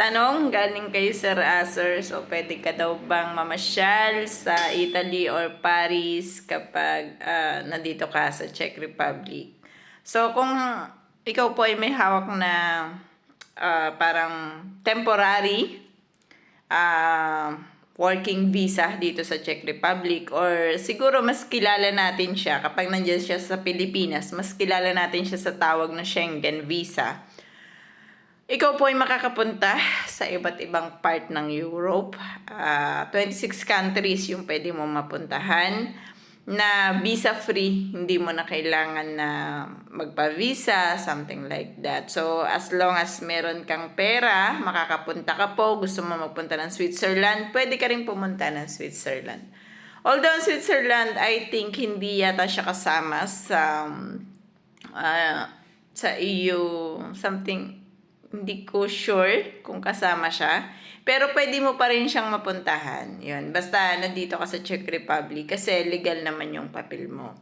tanong galing kay Sir Acer. So, pwede ka daw bang mamasyal sa Italy or Paris kapag ah, nandito ka sa Czech Republic? So, kung ikaw po ay may hawak na ah, parang temporary ah, working visa dito sa Czech Republic or siguro mas kilala natin siya kapag nandiyan siya sa Pilipinas, mas kilala natin siya sa tawag na Schengen visa. Ikaw po ay makakapunta sa iba't ibang part ng Europe. Ah, 26 countries yung pwede mo mapuntahan na visa-free. Hindi mo na kailangan na magpa-visa, something like that. So, as long as meron kang pera, makakapunta ka po, gusto mo magpunta ng Switzerland, pwede ka rin pumunta ng Switzerland. Although in Switzerland, I think hindi yata siya kasama sa um, ah, sa EU something hindi ko sure kung kasama siya. Pero pwede mo pa rin siyang mapuntahan. Yun. Basta nandito ka sa Czech Republic kasi legal naman yung papel mo.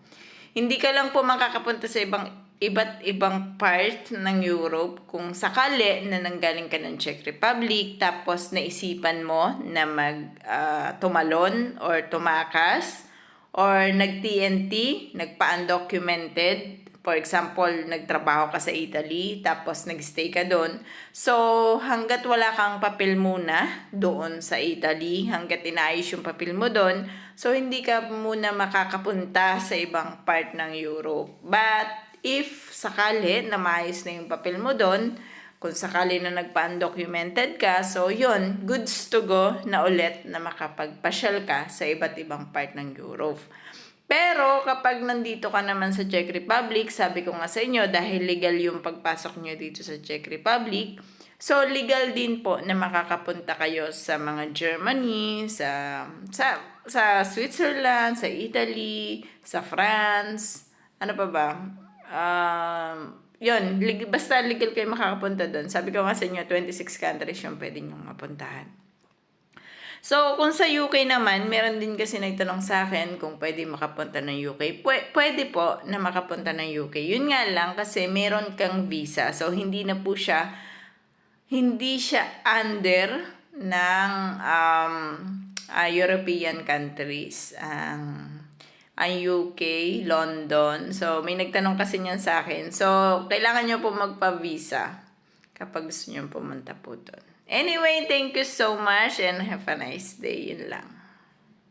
Hindi ka lang po makakapunta sa ibang iba't ibang part ng Europe kung sakali na nanggaling ka ng Czech Republic tapos naisipan mo na mag ah, tumalon or tumakas or nag-TNT, nagpa-undocumented For example, nagtrabaho ka sa Italy, tapos nagstay ka doon. So, hanggat wala kang papel muna doon sa Italy, hanggat inayos yung papel mo doon, so hindi ka muna makakapunta sa ibang part ng Europe. But, if sakali na maayos na yung papel mo doon, kung sakali na nagpa-undocumented ka, so yun, goods to go na ulit na makapagpasyal ka sa iba't ibang part ng Europe. Pero kapag nandito ka naman sa Czech Republic, sabi ko nga sa inyo, dahil legal yung pagpasok nyo dito sa Czech Republic, so legal din po na makakapunta kayo sa mga Germany, sa, sa, sa Switzerland, sa Italy, sa France, ano pa ba? Um, yun, basta legal kayo makakapunta doon. Sabi ko nga sa inyo, 26 countries yung pwede nyo mapuntahan. So, kung sa UK naman, meron din kasi nagtanong sa akin kung pwede makapunta ng UK. Pwe- pwede po na makapunta ng UK. Yun nga lang kasi meron kang visa. So, hindi na po siya, hindi siya under ng um, ah, European countries. Ang ang UK, London. So, may nagtanong kasi niyan sa akin. So, kailangan nyo po magpa-visa kapag gusto nyo pumunta po doon. Anyway, thank you so much and have a nice day. Yun lang.